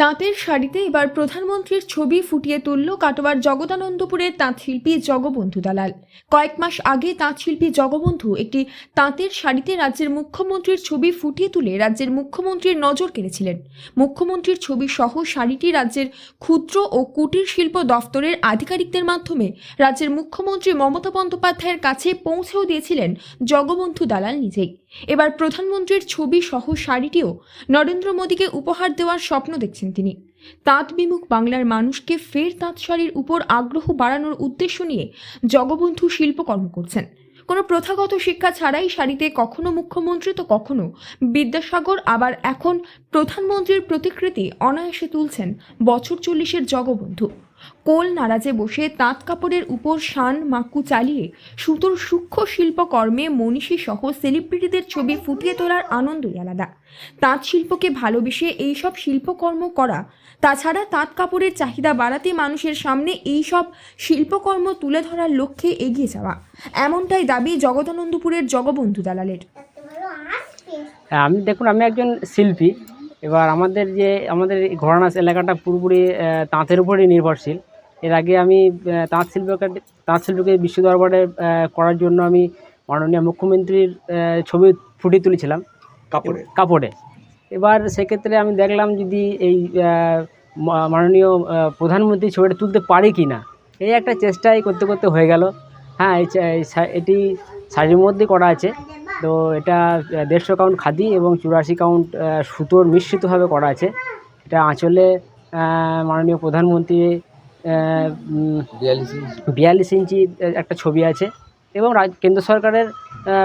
তাঁতের শাড়িতে এবার প্রধানমন্ত্রীর ছবি ফুটিয়ে তুলল কাটোয়ার জগদানন্দপুরের তাঁতশিল্পী জগবন্ধু দালাল। কয়েক মাস আগে তাঁতশিল্পী জগবন্ধু একটি তাঁতের শাড়িতে রাজ্যের মুখ্যমন্ত্রীর ছবি ফুটিয়ে তুলে রাজ্যের মুখ্যমন্ত্রীর নজর কেড়েছিলেন। মুখ্যমন্ত্রীর ছবি সহ শাড়িটি রাজ্যের ক্ষুদ্র ও কুটির শিল্প দফতরের আধিকারিকদের মাধ্যমে রাজ্যের মুখ্যমন্ত্রী মমতা বন্দ্যোপাধ্যায়ের কাছে পৌঁছেও দিয়েছিলেন জগবন্ধু দালাল নিজেই। এবার প্রধানমন্ত্রীর ছবি সহ শাড়িটিও নরেন্দ্র মোদীকে উপহার দেওয়ার স্বপ্ন দেখছেন তিনি। তাঁত বিমুখ বাংলার মানুষকে ফের তাঁত শাড়ির উপর আগ্রহ বাড়ানোর উদ্দেশ্য নিয়ে জগবন্ধু শিল্পকর্ম করছেন। কোনো প্রথাগত শিক্ষা ছাড়াই শাড়িতে কখনো মুখ্যমন্ত্রী, তো কখনো বিদ্যাসাগর, আবার এখন প্রধানমন্ত্রীর প্রতিকৃতি অনায়াসে তুলছেন বছর চল্লিশের জগবন্ধু। কোল নারাজে বসে তাঁত কাপড়ের উপর শান মাকু চালিয়ে সুতোর সূক্ষ্ম শিল্পকর্মে মনীষী সহ সেলিব্রিটিদের ছবি ফুটিয়ে তোলার আনন্দই আলাদা। তাঁত শিল্পকে ভালোবেসে এইসব শিল্পকর্ম করা তাছাড়া তাঁত কাপড়ের চাহিদা বাড়াতে মানুষের সামনে এইসব শিল্পকর্ম তুলে ধরার লক্ষ্যে এগিয়ে যাওয়া। এমনটাই দাবি জগদানন্দপুরের জগবন্ধু দালালের। হ্যাঁ আমি দেখুন আমি একজন শিল্পী। এবার আমাদের যে আমাদের এই ঘরানাস এলাকাটা পুরোপুরি তাঁতের উপরেই নির্ভরশীল। এর আগে আমি তাঁত শিল্পকে তাঁত শিল্পকে বিশ্ব দরবারে করার জন্য আমি মাননীয় মুখ্যমন্ত্রীর ছবি ফুটিয়ে তুলেছিলাম। কাপড়ে? কাপড়ে। এবার সেক্ষেত্রে আমি দেখলাম যদি এই মাননীয় প্রধানমন্ত্রী ছবিটা তুলতে পারি কি না এই একটা চেষ্টাই করতে করতে হয়ে গেল। হ্যাঁ এটি শাড়ির মধ্যে করা আছে। তো এটা দেড়শো কাউন্ট খাদি এবং চুরাশি কাউন্ট সুতোর মিশ্রিতভাবে করা আছে। এটা আঁচলে মাননীয় প্রধানমন্ত্রী বিয়াল্লিশ ইঞ্চি। একটা ছবি আছে। এবং রাজ- কেন্দ্র সরকারের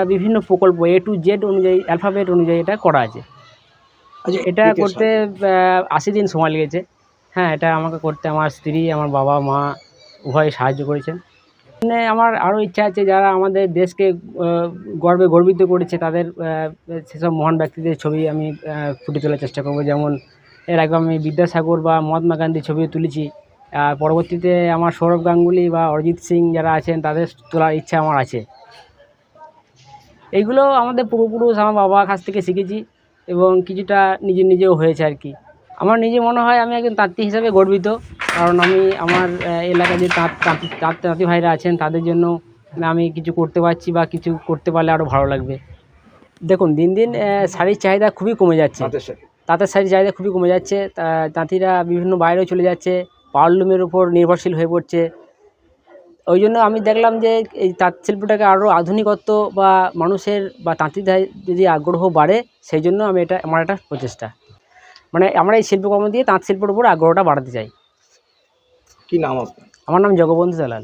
বিভিন্ন প্রকল্প এ টু জেড অনুযায়ী অ্যালফাবেট অনুযায়ী এটা করা আছে। আচ্ছা এটা করতে আশি দিন সময় লেগেছে। হ্যাঁ এটা আমাকে করতে আমার স্ত্রী আমার বাবা মা উভয় সাহায্য করেছেন। মানে আমার আরও ইচ্ছা আছে যারা আমাদের দেশকে গর্বে গর্বিত করেছে, তাদের সেসব মহান ব্যক্তিদের ছবি আমি ফুটে তোলার চেষ্টা করব। যেমন এর আগে আমি বিদ্যাসাগর বা মহাত্মা গান্ধীর ছবিও তুলেছি। পরবর্তীতে আমার সৌরভ গাঙ্গুলি বা অরিজিৎ সিং যারা আছেন, তাদের তোলার ইচ্ছা আমার আছে। এইগুলো আমাদের পূর্বপুরুষ, আমার বাবার কাছ থেকে শিখেছি এবং কিছুটা নিজে নিজেও হয়েছে আর কি। আমার নিজে মনে হয় আমি একজন তাঁতি হিসাবে গর্বিত কারণ আমি আমার এলাকায় যে তাঁত তাঁতি তাঁত তাঁতি ভাইরা আছেন তাদের জন্য আমি কিছু করতে পারছি বা কিছু করতে পারলে আরও ভালো লাগবে। দেখুন দিন দিন শাড়ির চাহিদা খুবই কমে যাচ্ছে। তাঁতের শাড়ির চাহিদা খুবই কমে যাচ্ছে। তা- তাঁতিরা বিভিন্ন বাইরেও চলে যাচ্ছে পাওয়ারলুমের উপর নির্ভরশীল হয়ে পড়ছে। ওই জন্য আমি দেখলাম যে এই তাঁত শিল্পটাকে আরও আধুনিকত্ব বা মানুষের বা তাঁতিদের যদি আগ্রহ বাড়ে সেই জন্য আমি এটা আমার একটা প্রচেষ্টা। মানে আমরা এই শিল্পকর্ম দিয়ে তাঁত শিল্পের উপর আগ্রহটা বাড়াতে চাই। কি নাম আপনার? আমার নাম জগবন্ধু দালাল।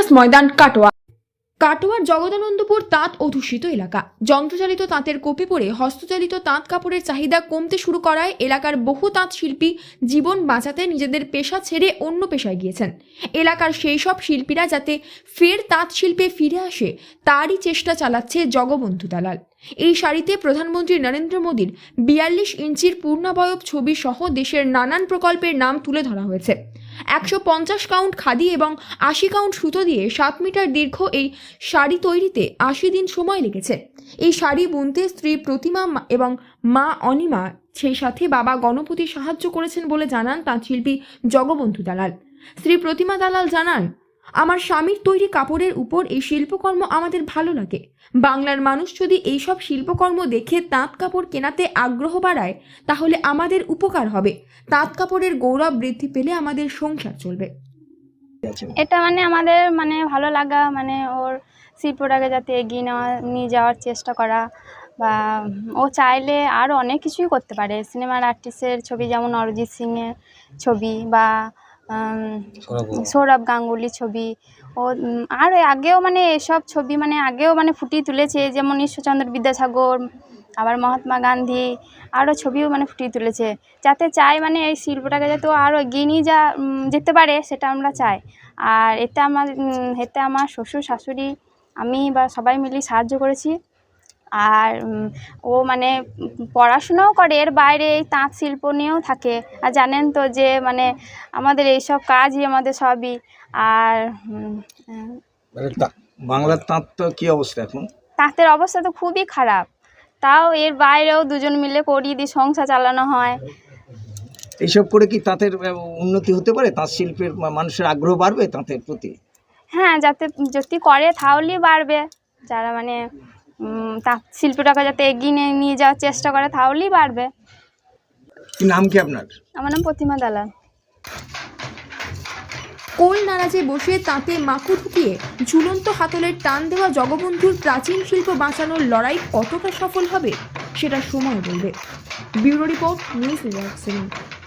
ময়দান কাটোয়া। কাটোয়ার জগদানন্দপুর তাঁত অধুষিত এলাকা। যন্ত্রচালিত তাঁতের কপি পরে হস্তচালিত তাঁত কাপড়ের চাহিদা কমতে শুরু করায় এলাকার বহু তাঁত শিল্পী জীবন বাঁচাতে নিজেদের পেশা ছেড়ে অন্য পেশায় গিয়েছেন। এলাকার সেই সব শিল্পীরা যাতে ফের তাঁত শিল্পে ফিরে আসে, তারই চেষ্টা চালাচ্ছে জগবন্ধু দালাল। এই শাড়িতে প্রধানমন্ত্রী নরেন্দ্র মোদীর বিয়াল্লিশ ইঞ্চির পূর্ণাবয়ব ছবি সহ দেশের নানান প্রকল্পের নাম তুলে ধরা হয়েছে। একশো পঞ্চাশ কাউন্ট খাদি এবং আশি কাউন্ট সুতো দিয়ে সাত মিটার দীর্ঘ এই শাড়ি তৈরিতে আশি দিন সময় লেগেছে। এই শাড়ি বুনতে স্ত্রী প্রতিমা এবং মা অনিমা, সেই সাথে বাবা গণপতি সাহায্য করেছেন বলে জানান তাঁর শিল্পী জগবন্ধু দালাল। শ্রী প্রতিমা দালাল জানান আমার স্বামীর তৈরি কাপড়ের উপর এই শিল্পকর্ম আমাদের ভালো লাগে। বাংলার মানুষ যদি এইসব শিল্পকর্ম দেখে তাঁত কাপড় কেনাতে আগ্রহ বাড়ায়, তাহলে আমাদের উপকার হবে। তাঁত কাপড়ের গৌরব বৃদ্ধি পেলে আমাদের সংসার চলবে। এটা মানে আমাদের মানে ভালো লাগা মানে ওর শিল্পটাকে যাতে এগিয়ে নেওয়া, নিয়ে যাওয়ার চেষ্টা করা বা ও চাইলে আরও অনেক কিছুই করতে পারে। সিনেমার আর্টিস্টের ছবি যেমন অরিজিৎ সিংয়ের ছবি বা সৌরভ গাঙ্গুলি। ছবি। ও আর আগেও মানে এসব ছবি মানে আগেও মানে ফুটিয়ে তুলেছে যেমন ঈশ্বরচন্দ্র বিদ্যাসাগর আবার মহাত্মা গান্ধী আরও ছবিও মানে ফুটিয়ে তুলেছে। যাতে চাই মানে এই শিল্পটাকে যাতে আরও এগিয়ে নিয়ে যা যেতে পারে সেটা আমরা চাই। আর এতে আমার এতে আমার শ্বশুর শাশুড়ি আমি বা সবাই মিলে সাহায্য করেছি। আর ও মানে পড়াশোনাও করে এর বাইরে এই তাঁত শিল্প নিয়েও থাকে। আর জানেন তো যে মানে আমাদের এইসব কাজই আমাদের সবই। আর মানে বাংলার তাঁত তো কি অবস্থা এখন? তাঁতের অবস্থা তো খুবই খারাপ। তাও এর বাইরেও দুজন মিলে করি দিয়ে সংসার চালানো হয়। এইসব করে কি তাঁতের উন্নতি হতে পারে? তাঁত শিল্পের মানুষের আগ্রহ বাড়বে তাঁতের প্রতি? হ্যাঁ যাতে যদি করে তাহলেই বাড়বে। যারা মানে তাঁত শিল্পটাকে যাতে এগিয়ে নিয়ে- নিয়ে যাওয়ার চেষ্টা করে তাহলেই বাড়বে কি নাম কি আপনার? আমার নাম প্রতিমা দালাল। কোল নারাজে বসে তাঁতে মাকু ঢুকিয়ে ঝুলন্ত হাতলের টান দেওয়া জগবন্ধুর প্রাচীন শিল্প বাঁচানোর লড়াই কতটা সফল হবে সেটা সময় বলবে। Bureau report news network.